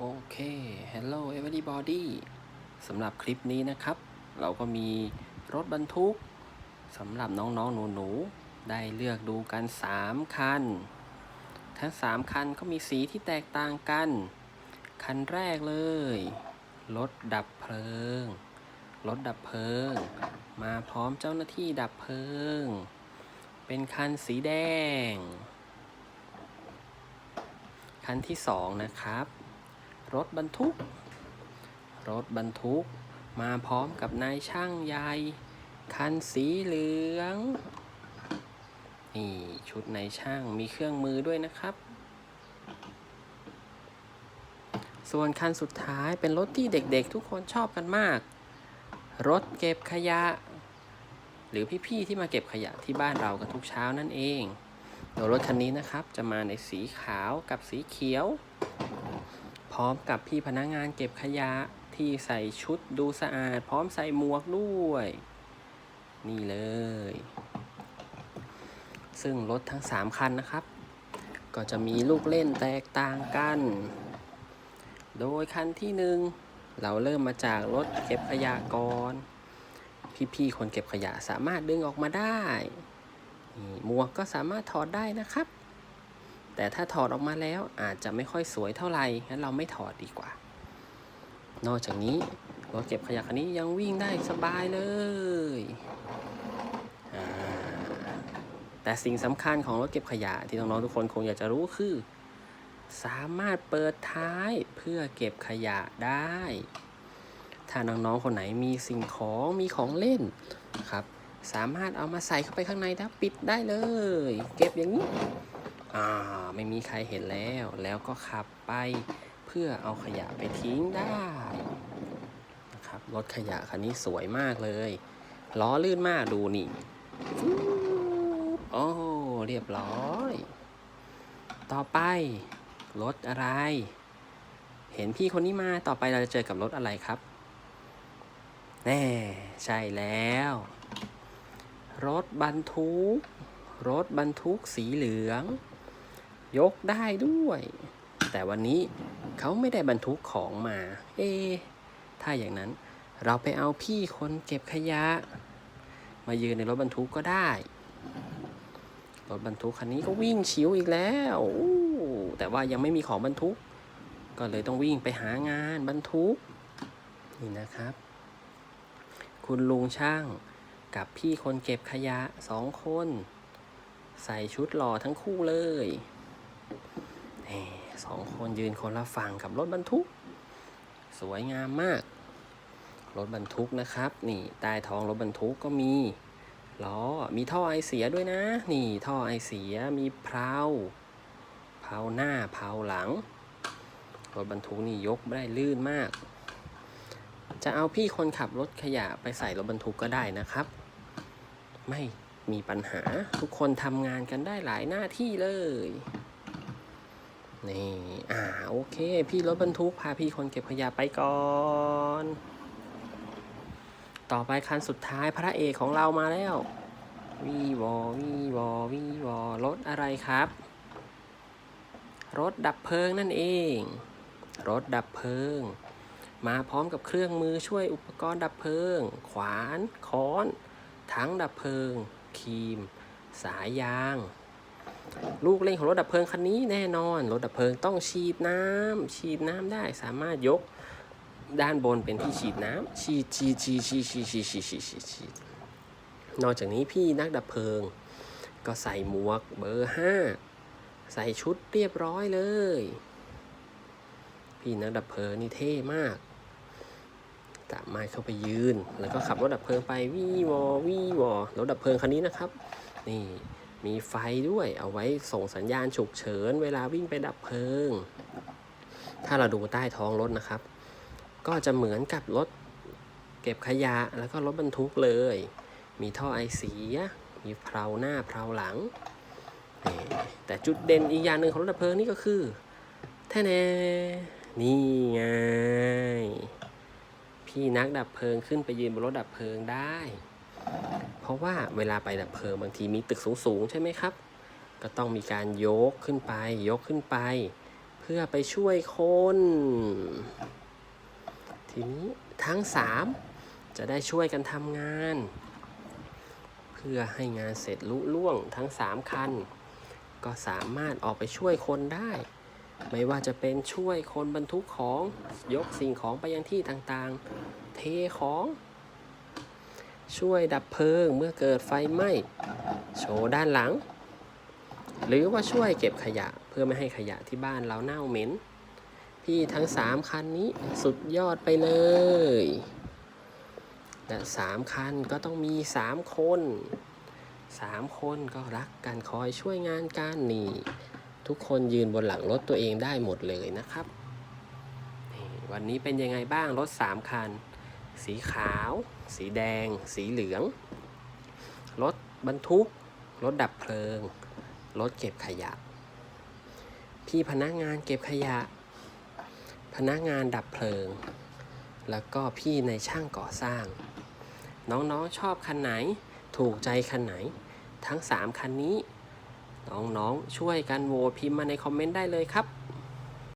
โอเค Hello everybody สำหรับคลิปนี้นะครับ เราก็มีรถบรรทุกสำหรับน้องๆหนูๆ ได้เลือกดูกัน 3 คัน ทั้ง 3 คันก็มีสีที่แตกต่างกัน คันแรกเลย รถดับเพลิง รถดับเพลิง มาพร้อมเจ้าหน้าที่ดับเพลิง เป็นคันสีแดง คันที่สองนะครับ รถบรรทุก รถบรรทุก มาพร้อมกับนายช่างใหญ่ คันสีเหลือง นี่ชุดนายช่างมีเครื่องมือด้วยนะครับ ส่วนคันสุดท้ายเป็นรถที่เด็กๆ ทุกคนชอบกันมาก รถเก็บขยะ หรือพี่ๆที่มาเก็บขยะที่บ้านเรากันทุกเช้านั่นเองโดยรถคันนี้นะครับจะมาในสีขาวกับสีเขียว พร้อมกับพี่พนักงานเก็บขยะที่ใส่ชุดดูสะอาด พร้อมใส่หมวกด้วย นี่เลย ซึ่งรถทั้ง 3 คันนะครับ ก็จะมีลูกเล่นแตกต่างกัน โดยคันที่หนึ่งเราเริ่มมาจากรถเก็บขยะก่อน พี่ๆคนเก็บขยะสามารถดึงออกมาได้ หมวกก็สามารถถอดได้นะครับ แต่ถ้าถอดออกมาแล้วอาจจะไม่ค่อยสวยเท่าไหร่งั้นเราไม่ถอดดีกว่า นอกจากนี้รถเก็บขยะคันนี้ยังวิ่งได้สบายเลย แต่สิ่งสำคัญของรถเก็บขยะที่น้องๆทุกคนคงอยากจะรู้คือ สามารถเปิดท้ายเพื่อเก็บขยะได้ ถ้าน้องๆคนไหนมีสิ่งของมีของเล่นนะครับ สามารถเอามาใส่เข้าไปข้างในแล้วปิดได้เลย เก็บอย่างนี้ อ่าไม่มีใครเห็นแล้ว แล้วก็ขับไปเพื่อเอาขยะไปทิ้งได้นะครับรถขยะคันนี้สวยมากเลยล้อลื่นมากดูนี่โอ้เรียบร้อย ต่อไปรถอะไร เห็นพี่คนนี้มาต่อไปเราจะเจอกับรถอะไรครับ แน่ใช่แล้ว รถบรรทุก รถบรรทุกสีเหลือง ยกได้ด้วย แต่วันนี้เขาไม่ได้บรรทุกของมา เอะถ้าอย่างนั้นเราไปเอาพี่คนเก็บขยะ มายืนในรถบรรทุกก็ได้ รถบรรทุกคันนี้ก็วิ่งชิวอีกแล้วแต่ว่ายังไม่มีของบรรทุก ก็เลยต้องวิ่งไปหางานบรรทุก นี่นะครับ คุณลุงช่างกับพี่คนเก็บขยะสองคน ใส่ชุดหล่อทั้งคู่เลย สองคนยืนคนละฝั่งกับรถบรรทุก สวยงามมาก รถบรรทุกนะครับ นี่ใต้ท้องรถบรรทุกก็มีล้อมีท่อไอเสียด้วยนะ นี่ท่อไอเสียมีเพลาเพลาหน้าเพลาหลังรถบรรทุกนี่ยกได้ลื่นมาก จะเอาพี่คนขับรถขยะไปใส่รถบรรทุกก็ได้นะครับ ไม่มีปัญหาทุกคนทำงานกันได้หลายหน้าที่เลย นี่อ่าโอเค พี่รถบรรทุกพาพี่คนเก็บขยะไปก่อน ต่อไปคันสุดท้ายพระเอกของเรามาแล้ววีวอวีวอวีวอรถอะไรครับ รถดับเพลิงนั่นเอง รถดับเพลิง มาพร้อมกับเครื่องมือช่วยอุปกรณ์ดับเพลิง ขวาน ค้อนถังดับเพลิง ครีม สายยาง ลูกเล่นของรถดับเพลิงคันนี้แน่นอน รถดับเพลิงต้องฉีดน้ำฉีดน้ำได้สามารถยกด้านบนเป็นที่ฉีดน้ำฉีดฉีดฉีดฉีดฉีดฉีดฉีดฉีดฉีดฉีดนอกจากนี้พี่นักดับเพลิง ก็ใส่หมวกเบอร์ห้าใส่ชุดเรียบร้อยเลย พี่นักดับเพลิงนี่เท่มากสามารถเข้าไปยืน แล้วก็ขับรถดับเพลิงไปวี่วอวี่วอรถดับเพลิงคันนี้นะครับ นี่ มีไฟด้วยเอาไว้ส่งสัญญาณฉุกเฉิน เวลาวิ่งไปดับเพลิง ถ้าเราดูใต้ท้องรถนะครับ ก็จะเหมือนกับรถเก็บขยะแล้วก็รถบรรทุกเลย มีท่อไอเสีย มีเพลาหน้าเพลาหลัง แต่จุดเด่นอีกอย่างหนึ่งของรถดับเพลิงนี่ก็คือแท่แน่นี่ไง พี่นักดับเพลิงขึ้นไปยืนบนรถดับเพลิงได้ เพราะว่าเวลาไปดับเพลิงบางทีมีตึกสูงๆใช่ไหมครับ ก็ต้องมีการยกขึ้นไป ยกขึ้นไป เพื่อไปช่วยคน ทีนี้ทั้งสามจะได้ช่วยกันทำงาน เพื่อให้งานเสร็จลุล่วงทั้งสามคัน ก็สามารถออกไปช่วยคนได้ ไม่ว่าจะเป็นช่วยคนบรรทุกของยกสิ่งของไปยังที่ต่างๆ เทของ ช่วยดับเพลิงเมื่อเกิดไฟไหม้โชว์ด้านหลัง หรือว่าช่วยเก็บขยะเพื่อไม่ให้ขยะที่บ้านเราเน่าเหม็น พี่ทั้งสามคันนี้สุดยอดไปเลยและสามคันก็ต้องมีสามคนสามคนก็รักกันคอยช่วยงานกันนี่ทุกคนยืนบนหลังรถตัวเองได้หมดเลยนะครับ วันนี้เป็นยังไงบ้างรถสามคัน สีขาว สีแดง สีเหลือง รถบรรทุก รถดับเพลิง รถเก็บขยะ พี่พนักงานเก็บขยะ พนักงานดับเพลิง แล้วก็พี่ในช่างก่อสร้าง น้องๆชอบคันไหน ถูกใจคันไหน ทั้ง 3 คันนี้ น้องๆช่วยกันโหวตพิมพ์มาในคอมเมนต์ได้เลยครับ